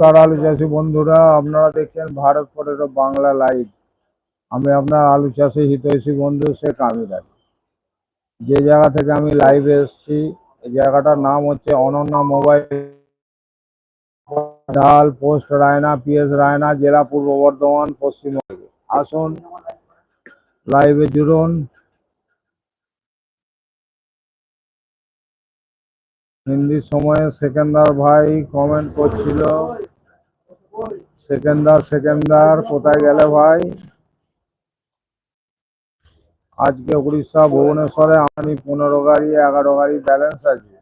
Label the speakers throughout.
Speaker 1: নমস্কার আলু চাষি বন্ধুরা, আপনারা দেখছেন ভারত পটেটো বাংলা লাইভ। আমি আপনার আলু চাষি হিতৈষী বন্ধু শেখ আমির। যে জায়গা থেকে আমি লাইভে এসেছি, এই জায়গাটার নাম হচ্ছে অনন্যা মোবাইল। ডাল, পোস্ট রায়না, পিএস রায়না, জেলা পূর্ব বর্ধমান পশ্চিমবঙ্গে আসুন, লাইভে জুড়ুন। হিন্দি সময়ে সেকেন্দার ভাই কমেন্ট করছিল। সেকেন্দার সেকেন্দার, কোথায় গেলে ভাই? আজকে উড়িষ্যা, ভুবনেশ্বরে আমি পনেরো গাড়ি, এগারো গাড়ি ব্যালেন্স আছে।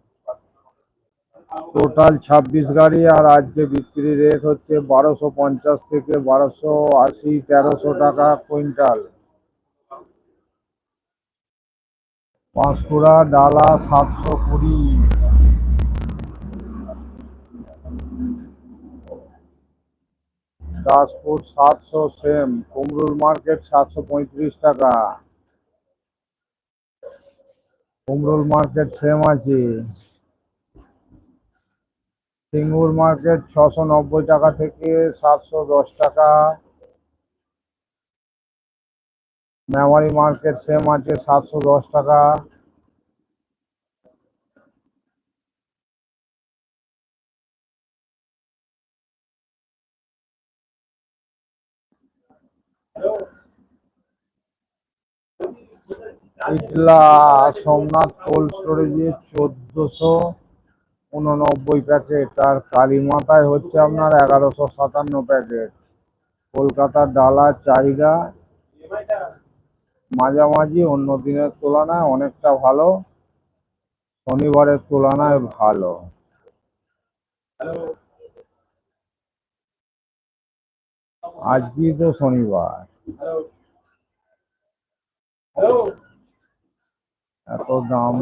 Speaker 1: টোটাল ছাব্বিশ গাড়ি আর আজকে বিক্রি রেট হচ্ছে বারোশো পঞ্চাশ থেকে বারোশো আশি, তেরোশো টাকা কুইন্টাল পাঁশকুড়া, ডালা সাতশো কুড়ি। দাসপুর সাতশো সেম কুমরুল মার্কেট সাতশো পঁয়ত্রিশ টাকা। কুমরুল মার্কেট সেম আছে। সিঙ্গুর মার্কেট ছশো নব্বই টাকা থেকে সাতশো দশ টাকা। মেমারি মার্কেট সেম আছে সাতশো দশ টাকা। ইটলা সোমনাথ কোল্ড স্টোরেজে চোদ্দশো উননব্বই প্যাকেট আর কালীমাতায় হচ্ছে আপনার এগারোশো সাতান্ন প্যাকেট। কলকাতার ডালার চাহিদা মাঝামাঝি, অন্য দিনের তুলনায় অনেকটা ভালো, শনিবারের তুলনায় ভালো। আজকেই তো শনিবার। এত দাম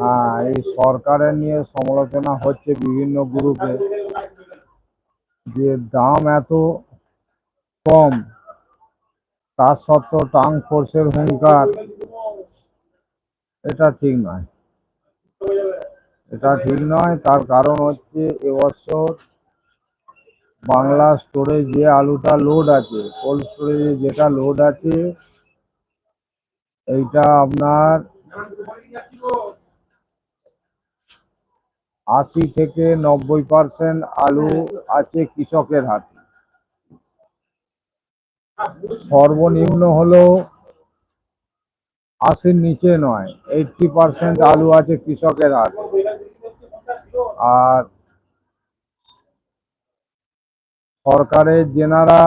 Speaker 1: হ্যাঁ এই সরকারের নিয়ে সমালোচনা হচ্ছে বিভিন্ন গ্রুপে যে দাম এত কম। তার সত্ত্বেও টাং ফোর্সের হুঙ্কার, এটা ঠিক নয়। এটা ঠিক নয়, তার কারণ হচ্ছে এবছর বাংলা স্টোরে যে আলুটা লোড আছে কোল্ড স্টোরেজে যেটা লোড আছে, এইটা আপনার আশি থেকে নব্বই পার্সেন্ট আলু আছে কৃষকের হাতে। সর্বনিম্ন হলো আশির নিচে নয় এইটটি পার্সেন্ট আলু আছে কৃষকের হাতে। আর সরকারের যেনারা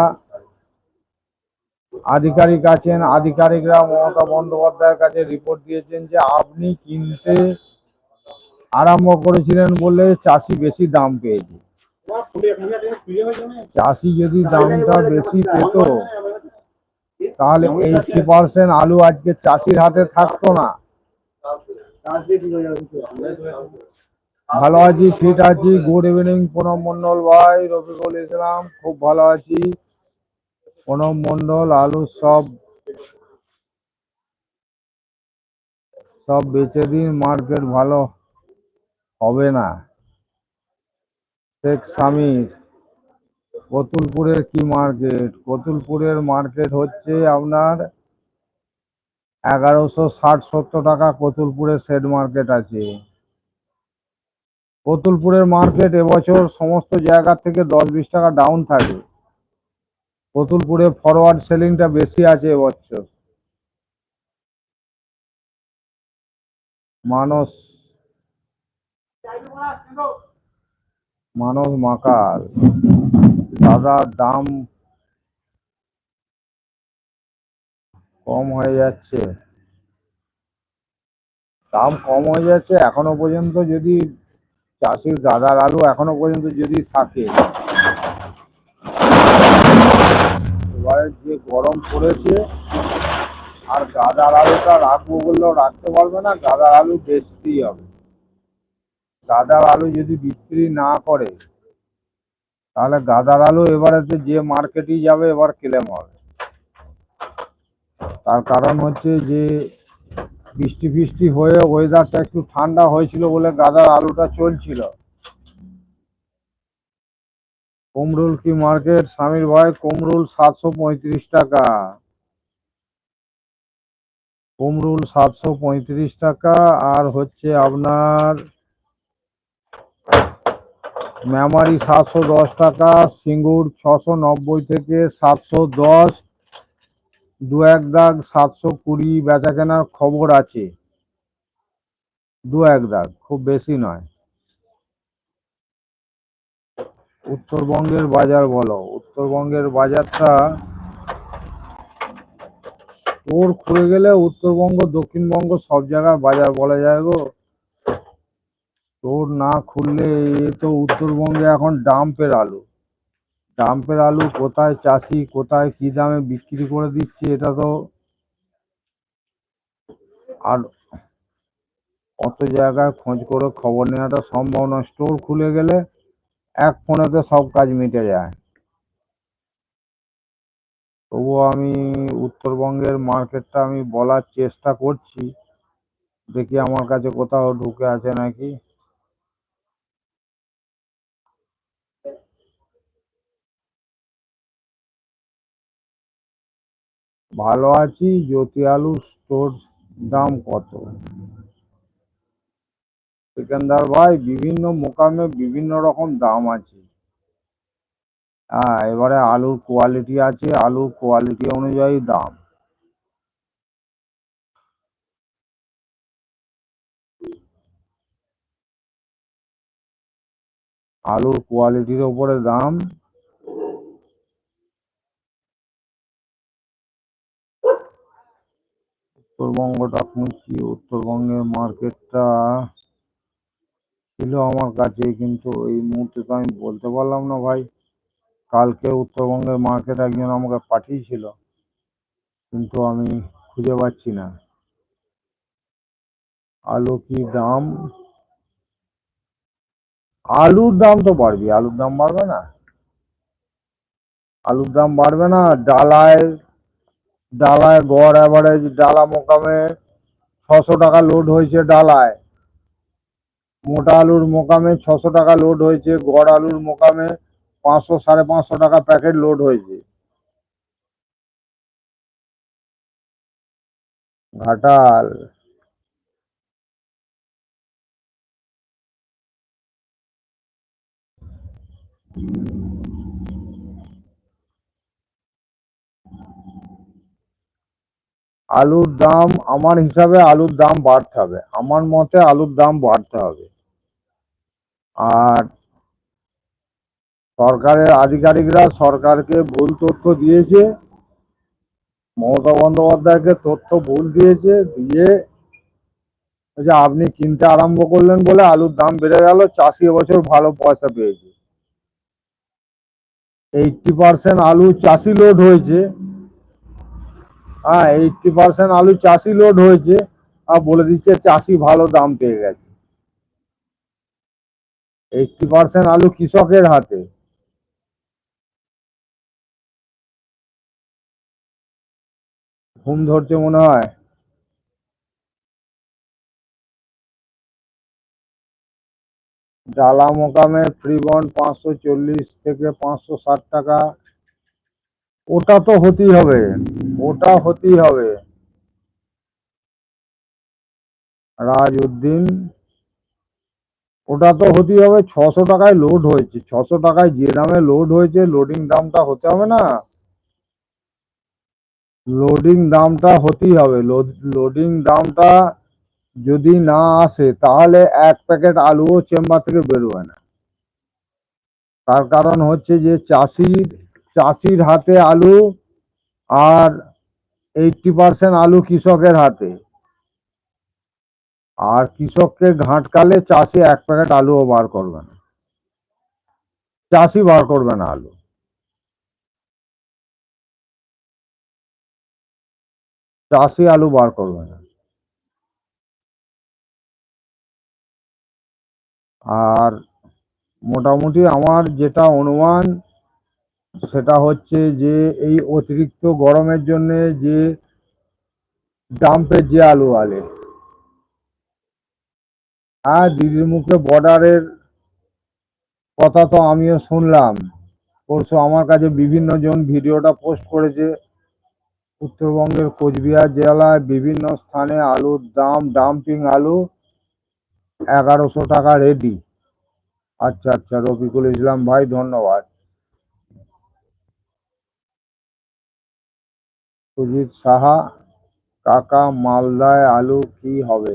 Speaker 1: আধিকারিক আছেন, আধিকারিকরা মমতা বন্দ্যোপাধ্যায়ের কাছে রিপোর্ট দিয়েছেন যে আপনি কিনতে আরম্ভ করেছিলেন বলে চাষি বেশি দাম পেয়েছে। চাষি যদি দামটা বেশি পেত, তাহলে এইটটি পার্সেন্ট আলু আজকে চাষির হাতে থাকতো না। ভালো আছি ফিট আছি। গুড ইভিনিং প্রণব মন্ডল ভাই, রফিকুল ইসলাম, খুব ভালো আছি। প্রণব মন্ডল, আলু সব সব বেচে দিন মার্কেট ভালো হবে না। শেখ সামির, কতুলপুরের কি মার্কেট কতুলপুরের মার্কেট হচ্ছে আপনার এগারোশো ষাট সত্তর টাকা, কতুলপুরের সেট মার্কেট আছে। কতুলপুরের মার্কেট এবছর সমস্ত জায়গা থেকে দশ বিশ টাকা ডাউন থাকে কতুলপুরে ফরওয়ার্ড সেলিংটা বেশি আছে এবছর। মানস মানস মাকাল দাদা দাম কম হয়ে যাচ্ছে। দাম কম হয়ে যাচ্ছে, এখনও পর্যন্ত যদি চাষির গাদার আলু এখনও পর্যন্ত যদি থাকে, এবারে যে গরম পড়েছে, আর গাদার আলুটা রাখব বললেও রাখতে পারবে না, গাদার আলু বেচতেই হবে। গাদার আলু যদি বিক্রি না করে, তাহলে গাদার আলু এবারে তো যে মার্কেটেই যাবে, এবার ক্লেম হবে। তার কারণ হচ্ছে যে বৃষ্টি ফিষ্টি হয়ে ওয়েদারটা একটু ঠান্ডা হয়েছিল বলে গাদার আলুটা চলছিল। কুমরুল কি মার্কেট? স্বামীর ভাই, কুমরুল সাতশো পঁয়ত্রিশ টাকা। কুমরুল সাতশো পঁয়ত্রিশ টাকা। আর হচ্ছে আপনার মেমারি সাতশো দশ টাকা, সিঙ্গুর ছশো নব্বই থেকে সাতশো দশ দু এক দাগ সাতশো কুড়ি বেচা কেনার খবর আছে। দু এক দাগ, খুব বেশি নয়। উত্তরবঙ্গের বাজার বলো। উত্তরবঙ্গের বাজারটা স্টোর খুলে গেলে উত্তরবঙ্গ, দক্ষিণবঙ্গ সব জায়গায় বাজার বলা যায় গো। স্টোর না খুললে এ তো উত্তরবঙ্গে এখন ডাম্পের আলু। ডাম্পের আলু কোথায়, চাষি কোথায়, কি দামে বিক্রি করে দিচ্ছে, এটা তো আর অত জায়গায় খোঁজ করে খবর নেওয়াটা সম্ভব নয়। স্টোর খুলে গেলে এক ফোনেতে সব কাজ মিটে যায়। তবুও আমি উত্তরবঙ্গের মার্কেটটা আমি বলার চেষ্টা করছি। দেখি আমার কাছে কোথাও ঢুকে আছে নাকি। ভালো আছি, জ্যোতি আলু স্টোর দাম কত? সিকান্দার ভাই, বিভিন্ন মোকামে বিভিন্ন রকম দাম আছে। হ্যাঁ এবারে আলুর কোয়ালিটি আছে, আলুর কোয়ালিটি অনুযায়ী দাম। আলুর কোয়ালিটির ওপরে দাম উত্তরবঙ্গটা খুঁজছি উত্তরবঙ্গের মার্কেটটা ছিল আমার কাছে কিন্তু এই মুহূর্তে তো আমি বলতে পারলাম না ভাই। কালকে উত্তরবঙ্গের মার্কেট একজন আমাকে পাঠিয়েছিল, কিন্তু আমি খুঁজে পাচ্ছি না। আলু কি দাম? আলুর দাম তো বাড়বে, আলুর দাম বাড়বে না। আলুর দাম বাড়বে না, ডালায় ডালায় গড় অ্যাভারেজ ডালা মোকামে ছশো টাকা লোড হয়েছে ডালায়। মোটা আলুর মোকামে ছশো টাকা লোড হয়েছে, গড় আলুর মোকামে পাঁচশো, সাড়ে পাঁচশো টাকা প্যাকেট লোড হয়েছে। ঘাটাল। আলুর দাম, আমার হিসাবে আলুর দাম বাড়তে হবে। আমার মতে আলুর দাম বাড়তে হবে। আর সরকারের আধিকারিকরা সরকারকে ভুল তথ্য দিয়েছে। মমতা বন্দ্যোপাধ্যায়কে তথ্য ভুল দিয়েছে, দিয়ে যে আপনি কিনতে আরম্ভ করলেন বলে আলুর দাম বেড়ে গেল, চাষি এবছর ভালো পয়সা পেয়েছে। এইটটি পার্সেন্ট আলু চাষি লোড হয়েছে। হ্যাঁ এইটটি পার্সেন্ট আলু চাষি লোড হয়েছে, আর বলে দিচ্ছে চাষি ভালো দাম পেয়ে গেছে। এইটটি পার্সেন্ট আলু কৃষকের হাতে। ঘুম ধরছে মনে হয়। ডালা মোকামে ফ্রি বন্ড পাঁচশো চল্লিশ থেকে পাঁচশো ষাট টাকা। ওটা তো হতেই হবে, ওটা হতেই হবে। রাজউদ্দিন, ওটা তো হতেই হবে, ছশো টাকায় লোড হয়েছে, ছশো টাকায় যে দামে লোড হয়েছে লোডিং দামটা হতে হবে না। লোডিং দামটা হতেই হবে লোডিং দামটা যদি না আসে, তাহলে এক প্যাকেট আলুও চেম্বার থেকে বেরোবে না। তার কারণ হচ্ছে যে চাষির চাষির হাতে আলু আর এইটটি পার্সেন্ট আলু কৃষকের হাতে। আর কৃষককে ঘাটকালে চাষি এক প্যাকেট আলুও বার করবে না। চাষি বার করবে না আলু। চাষি আলু বার করবে না। আর মোটামুটি আমার যেটা অনুমান সেটা হচ্ছে যে এই অতিরিক্ত গরমের জন্য যে ডাম্পের যে আলু আলে হ্যাঁ দিদির মুখে বর্ডারের কথা তো আমিও শুনলাম। পরশু আমার কাছে বিভিন্ন জন ভিডিওটা পোস্ট করেছে। উত্তরবঙ্গের কোচবিহার জেলায় বিভিন্ন স্থানে আলুর দাম, ডাম্পিং আলু এগারোশো টাকা রেডি। আচ্ছা আচ্ছা রফিকুল ইসলাম ভাই, ধন্যবাদ। সুজিত সাহা, কাকা মালদায় আলু কি হবে?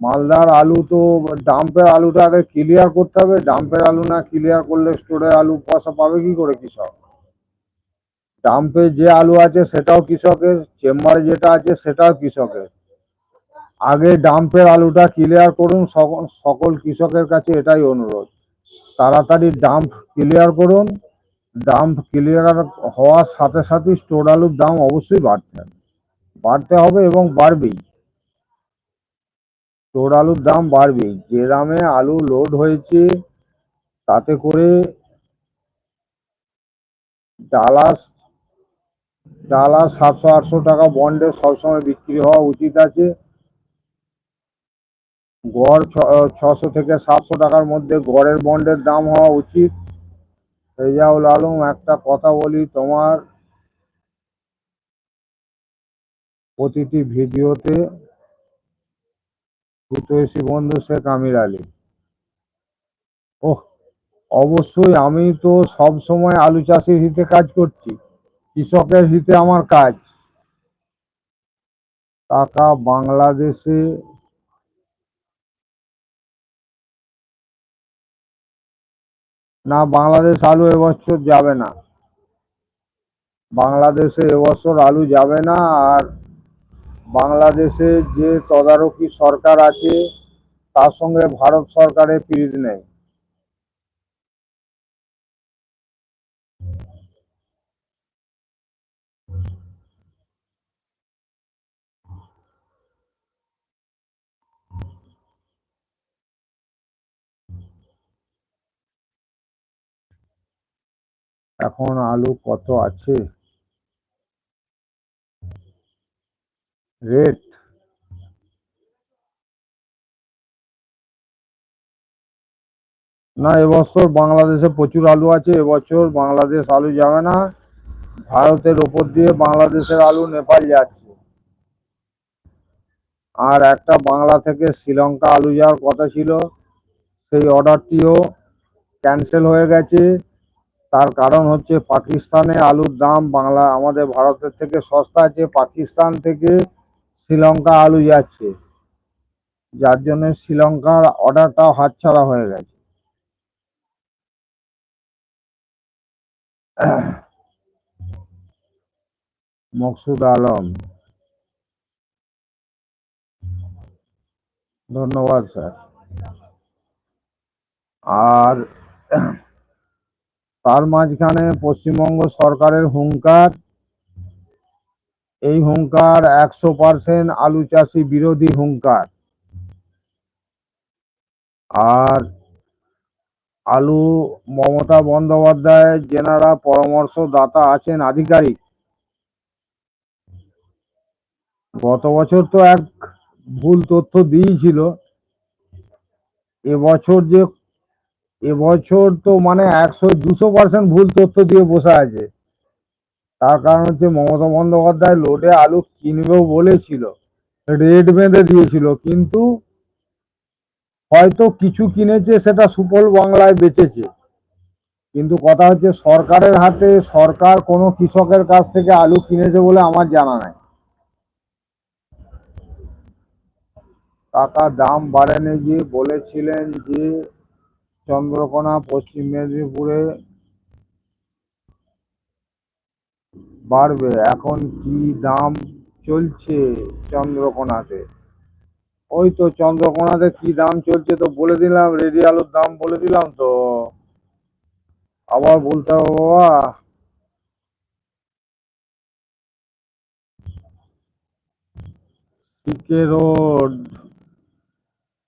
Speaker 1: মালদার আলু তো ডাম্পের আলুটা আগে ক্লিয়ার করতে হবে। ডাম্পের আলু না ক্লিয়ার করলে স্টোরে আলু পয়সা পাবে কি করে কৃষক? ডাম্পে যে আলু আছে সেটাও কৃষকের, চেম্বারে যেটা আছে সেটাও কৃষকের। আগে ডাম্পের আলুটা ক্লিয়ার করুন, সকল সকল কৃষকের কাছে এটাই অনুরোধ। তাড়াতাড়ি ডাম্প ক্লিয়ার করুন। ডাম্প ক্লিয়ার হওয়ার সাথে সাথে স্টোর আলুর দাম অবশ্যই বাড়তে হবে। বাড়তে হবে এবং বাড়বেই। স্টোর আলুর দাম বাড়বেই। যে দামে আলু লোড হয়েছে, তাতে করে ডালাস ডালা সাতশো আটশো টাকা বন্ডে সবসময় বিক্রি হওয়া উচিত আছে। গড় ছশো থেকে সাতশো টাকার মধ্যে গড়ের বন্ডের দাম হওয়া উচিত। রেজাউল আলম, একটা কথা বলি, তোমার প্রতিটি ভিডিওতে বন্ধু শেখ আমির আলী। ওহ, অবশ্যই আমি তো সব সময় আলু চাষির হিতে কাজ করছি, কৃষকের হিতে আমার কাজ। টাকা বাংলাদেশে না বাংলাদেশ আলু এবছর যাবে না। বাংলাদেশে এবছর আলু যাবে না আর বাংলাদেশে যে তদারকি সরকার আছে, তার সঙ্গে ভারত সরকারের পিরিত নেই। এখন আলু কত আছে? রেট না, এবছর বাংলাদেশে প্রচুর আলু আছে, এবছর বাংলাদেশ আলু যাবে না। ভারতের ওপর দিয়ে বাংলাদেশের আলু নেপাল যাচ্ছে। আর একটা বাংলা থেকে শ্রীলঙ্কা আলু যাওয়ার কথা ছিল, সেই অর্ডারটিও ক্যান্সেল হয়ে গেছে। তার কারণ হচ্ছে পাকিস্তানে আলুর দাম বাংলা, আমাদের ভারতের থেকে সস্তা আছে পাকিস্তান থেকে শ্রীলঙ্কা আলু যাচ্ছে, যার জন্য শ্রীলঙ্কার অর্ডারটাও হাতছাড়া হয়ে গেছে। মকসুদ আলম। ধন্যবাদ, স্যার। আর তার মাঝখানে পশ্চিমবঙ্গ সরকারের হুঙ্কার। এই হুঙ্কার একশো পার্সেন্ট আলু চাষি বিরোধী হুঙ্কার। আর আলু মমতা বন্দ্যোপাধ্যায় যেনারা পরামর্শদাতা আছেন আধিকারিক, গত বছর তো এক ভুল তথ্য দিয়েছিল এবছর যে এবছর তো মানে একশো, দুশো পার্সেন্ট ভুল তথ্য দিয়ে বসে আছে। তার কারণ হচ্ছে মমতা বন্দ্যোপাধ্যায় লোডে আলু কিনবেও বলেছিল রেট বেঁধে দিয়েছিল, কিন্তু হয়তো কিছু কিনেছে সেটা সুফল বাংলায় বেচেছে। কিন্তু কথা হচ্ছে সরকারের হাতে সরকার কোনো কৃষকের কাছ থেকে আলু কিনেছে বলে আমার জানা নাই। টাকা দাম বাড়েনি গিয়ে বলেছিলেন যে চন্দ্রকোনা, পশ্চিম মেদিনীপুরে বাড়বে। এখন কি দাম চলছে চন্দ্রকোনাতে? ওই তো চন্দ্রকোনাতে কি দাম চলছে তো বলে দিলাম, রেডি আলুর দাম বলে দিলাম তো। আবার বলতে হবে বাবা। রোড,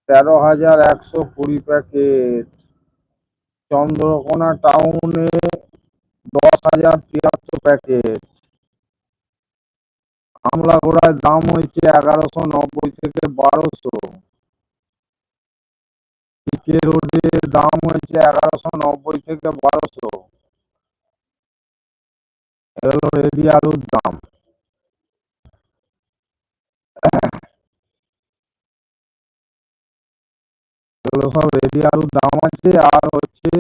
Speaker 1: তেরো হাজার একশো কুড়ি প্যাকেট। চন্দ্রকোনা টাউনে দশ হাজার তিয়াত্তর প্যাকেট। আমলা গোড়ায় দাম হয়েছে এগারোশো নব্বই থেকে বারোশো। পিকে রোডে দাম হয়েছে এগারোশো নব্বই থেকে বারোশো। এগুলো রেডি আলুর দাম। এগুলো সব রেডি আলুর দাম আছে, আর হচ্ছে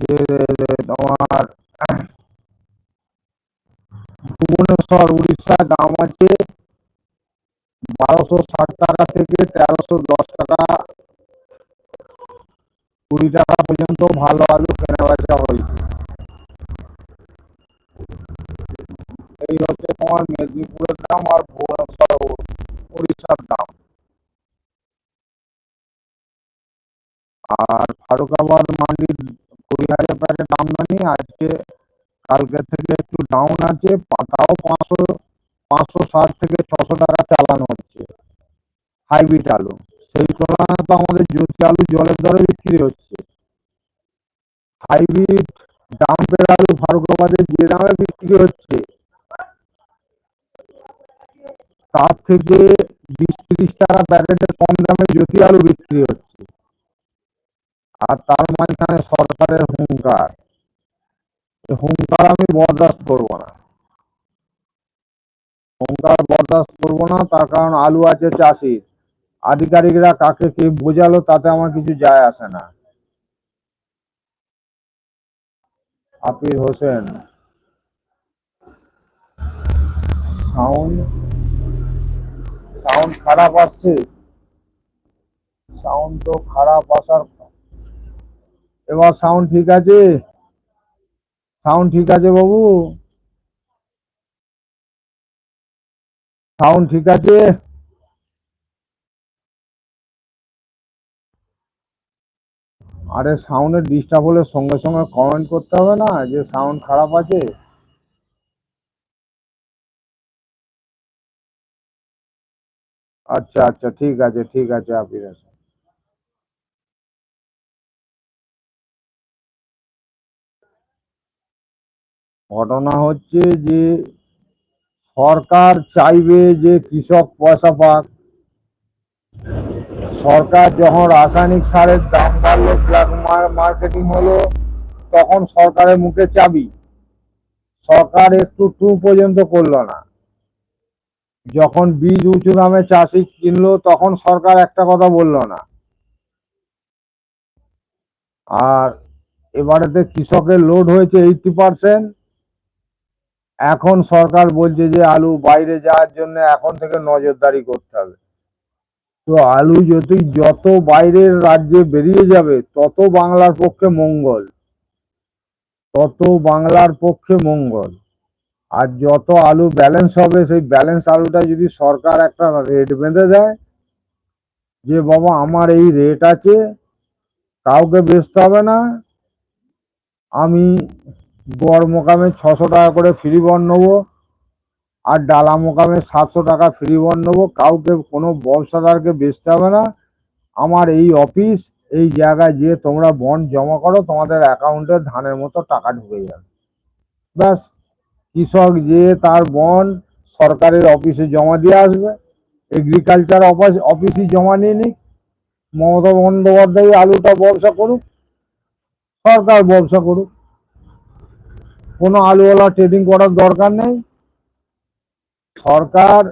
Speaker 1: যে তোমার ভুবনেশ্বর, উড়িষ্যার দাম আছে বারোশো ষাট টাকা থেকে তেরোশো দশ টাকা। কুড়ি টাকা পর্যন্ত ভালো আলু কেনা বেচা হয়েছে এই হচ্ছে তোমার মেদিনীপুরের দাম আর ভুবনেশ্বর, উড়িষ্যার দাম। আর ফারুকাবাদ মান্ডির কুড়ি হাজার প্যাকেট আমদানি আজকে, কালকে থেকে একটু ডাউন আছে, তাও পাঁচশো পাঁচশো ষাট থেকে ছশো টাকা চালানো হচ্ছে। হাইব্রিড আলু, সেই তুলনায় তো আমাদের জ্যোতি আলু জলের দরে বিক্রি হচ্ছে। হাইব্রিড ডাম্পের আলু ফারুকাবাদে যে দামে বিক্রি হচ্ছে। তার থেকে বিশ তিরিশ টাকা প্যাকেটের কম দামে জ্যোতি আলু বিক্রি হচ্ছে। আর তার মাঝখানে সরকারের হুঙ্কার। হুঙ্কার আমি বরদাস্ত করব না। হুঙ্কার বরদাস্ত করব না, তার কারণ আলু আছে চাষির। আধিকারিকরা কাকে কে বোঝালো তাতে আমার কিছু যায় আসে না। আপির হোসেন। সাউন্ড সাউন্ড খারাপ আসছে। সাউন্ড তো খারাপ আসার এবার সাউন্ড ঠিক আছে? সাউন্ড ঠিক আছে বাবু? সাউন্ড ঠিক আছে? আরে সাউন্ডের ডিস্টার্ব হলে সঙ্গে সঙ্গে কমেন্ট করতে হবে না, যে সাউন্ড খারাপ আছে। আচ্ছা আচ্ছা ঠিক আছে ঠিক আছে আপির হোসেন ঘটনা হচ্ছে যে সরকার চাইবে যে কৃষক পয়সা পাক। সরকার যখন রাসায়নিক সারের দাম বাড়লো মার্কেটিং হলো, তখন সরকারের মুখে চাবি। সরকার একটু টু পর্যন্ত করল না। যখন বীজ উঁচু দামে চাষি কিনলো, তখন সরকার একটা কথা বলল না। আর এবারেতে কৃষকের লোড হয়েছে এইটটি পার্সেন্ট এখন সরকার বলছে যে আলু বাইরে যাওয়ার জন্য এখন থেকে নজরদারি করতে হবে। তো আলু যদি যত বাইরের রাজ্যে বেরিয়ে যাবে, তত বাংলার পক্ষে মঙ্গল। তত বাংলার পক্ষে মঙ্গল। আর যত আলু ব্যালেন্স হবে, সেই ব্যালেন্স আলুটা যদি সরকার একটা রেট বেঁধে দেয়, যে বাবা আমার এই রেট আছে, কাউকে বেচতে হবে না। আমি গড় মোকামে ছশো টাকা করে ফ্রি বন নেব, আর ডালা মোকামে সাতশো টাকা ফ্রি বন নেব। কাউকে কোনো ব্যবসাদারকে বেচতে হবে না। আমার এই অফিস এই জায়গায় যে তোমরা বন্ড জমা করো, তোমাদের অ্যাকাউন্টে ধানের মতো টাকা ঢুকে যাবে। ব্যাস, কৃষক যে তার বন্ড সরকারের অফিসে জমা দিয়ে আসবে। এগ্রিকালচার অফিস অফিসে জমা নিয়ে নিক। মমতা বন্দ্যোপাধ্যায় আলুটা ব্যবসা করুক। সরকার ব্যবসা করুক। কোনো আলুওয়ালা ট্রেডিং করার দরকার নেই। সরকার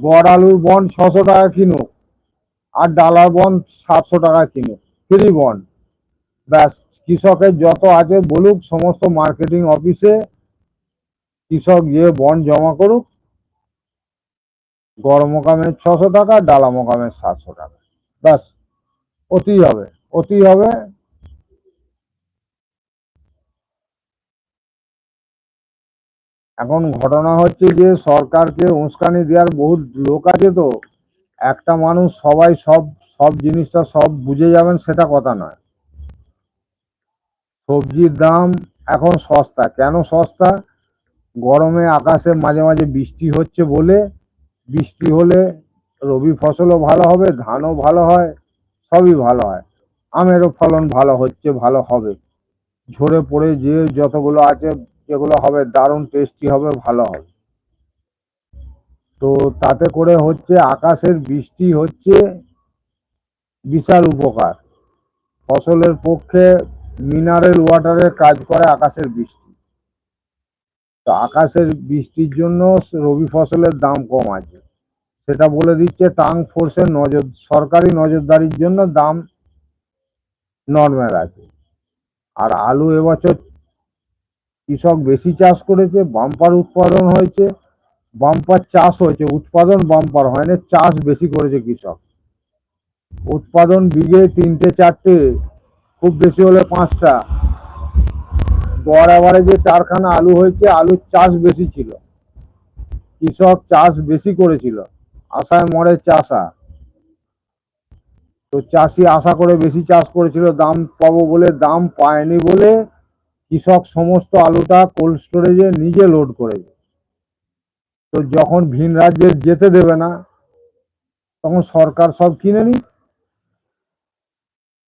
Speaker 1: গড় আলুর বন্ড ছশো টাকা কিনুক আর ডালার বন সাতশো টাকা কিনুক ফ্রি বন্ড ব্যাস, কৃষকের যত আছে বলুক, সমস্ত মার্কেটিং অফিসে কৃষক গিয়ে বন্ড জমা করুক গড় মোকামের ছশো টাকা, ডালা মোকামের সাতশো টাকা। ব্যাস, অতি হবে অতি হবে। এখন ঘটনা হচ্ছে যে সরকারকে উস্কানি দেওয়ার বহুত লোক আছে তো, একটা মানুষ সবাই সব সব জিনিসটা সব বুঝে যাবেন সেটা কথা নয়। সবজির দাম এখন সস্তা। কেন সস্তা? গরমে আকাশে মাঝে মাঝে বৃষ্টি হচ্ছে বলে, বৃষ্টি হলে রবি ফসলও ভালো হবে, ধানও ভালো হয়, সবই ভালো হয়। আমেরও ফলন ভালো হচ্ছে, ভালো হবে। ঝরে পড়ে যে যতগুলো আছে যেগুলো হবে দারুণ টেস্টি হবে, ভালো হবে। তো তাতে করে হচ্ছে আকাশের বৃষ্টি হচ্ছে, বিশাল উপকার। ফসলের পক্ষে মিনারেল ওয়াটারের কাজ করে আকাশের বৃষ্টি। তো আকাশের বৃষ্টির জন্য রবি ফসলের দাম কম আছে। সেটা বলে দিচ্ছে টাং ফোর্সের নজর, সরকারি নজরদারির জন্য দাম নর্মাল আছে। আর আলু এবছর কৃষক বেশি চাষ করেছে, বাম্পার উৎপাদন হয়েছে, বাম্পার চাষ হয়েছে, উৎপাদন বাম্পার হয়নি চাষ বেশি করেছে কৃষক। উৎপাদন বিঘে তিনটে, চারটে, খুব বেশি হলে পাঁচটা। গড় যে চারখানা আলু হয়েছে, আলুর চাষ বেশি ছিল। কৃষক চাষ বেশি করেছিল, আশায় মরে চাষা। তো চাষি আশা করে বেশি চাষ করেছিল, দাম পাবো বলে দাম পায়নি বলে কৃষক সমস্ত আলুটা কোল্ড স্টোরেজে নিজে লোড করেছে তো যখন ভিন রাজ্যে যেতে দেবে না, তখন সরকার সব কিনে নি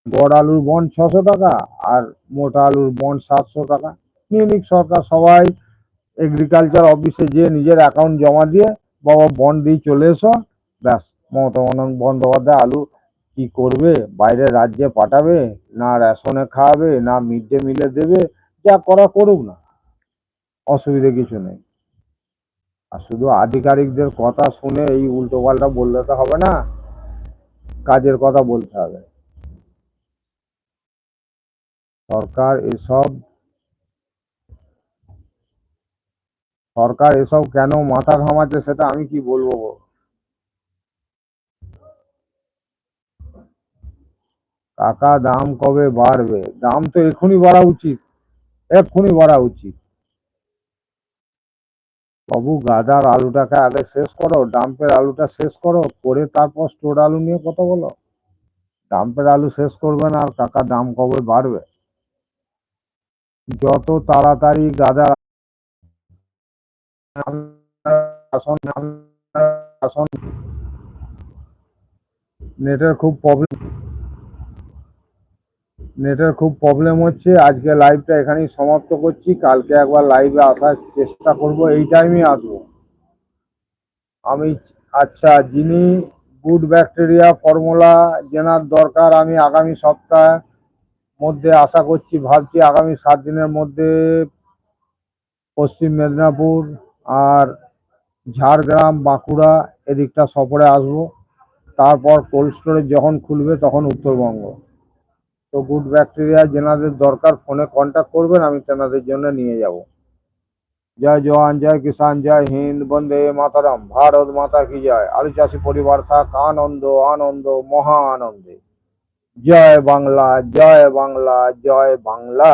Speaker 1: গড় আলুর বন্ড ছশো টাকা আর মোটা আলুর বন্ড সাতশো টাকা। নিয়ে নিক সরকার সবাই। এগ্রিকালচার অফিসে যেয়ে নিজের অ্যাকাউন্ট জমা দিয়ে বাবা বন্ড দিয়ে চলে এসো। ব্যাস, মমতা বন্দ- বন্দ্যোপাধ্যায় আলু কি করবে? বাইরের রাজ্যে পাঠাবে? না রেশনে খাওয়াবে? না মিড ডে মিলে দেবে? যা করা করুক না, অসুবিধে কিছু নেই। আর শুধু আধিকারিকদের কথা শুনে এই উল্টো পাল্টা বললে তো হবে না, কাজের কথা বলতে হবে। সরকার এসব সরকার এসব কেন মাথা ঘামাচ্ছে সেটা আমি কি বলব? কাকা দাম কবে বাড়বে? দাম তো এখনই বাড়া উচিত। এক্ষুনি বাড়া উচিত। বাবু, গাদার আলুটাকে আগে শেষ করো, ডাম্পের আলুটা শেষ করো, করে তারপর স্টোর আলু নিয়ে কথা বলো। ডাম্পের আলু শেষ করবে না, আর কাকা দাম কবে বাড়বে? যত তাড়াতাড়ি গাদার আসন নেটের খুব প্রবলেম নেটের খুব প্রবলেম হচ্ছে। আজকে লাইভটা এখানেই সমাপ্ত করছি। কালকে একবার লাইভে আসার চেষ্টা করব। এই টাইমে আসব। আমি আচ্ছা যিনি গুড ব্যাকটেরিয়া ফর্মুলা জেনার দরকার, আমি আগামী সপ্তাহ মধ্যে আশা করছি, ভাবছি আগামী সাত দিনের মধ্যে পশ্চিম মেদিনীপুর আর ঝাড়গ্রাম, বাঁকুড়া এদিকটা সফরে আসব। তারপর কোল্ড স্টোরেজ যখন খুলবে তখন উত্তরবঙ্গ। তো গুড ব্যাকটেরিয়া যেনাদের দরকার ফোনে কন্ট্যাক্ট করবেন, আমি তেনাদের জন্য নিয়ে যাব। জয় জওয়ান, জয় কিষান জয় হিন্দ, বন্দে মাতারাম, ভারত মাতা কি জয়। আলু চাষি পরিবার থাক, আনন্দ আনন্দ, মহা আনন্দে। জয় বাংলা জয় বাংলা জয় বাংলা।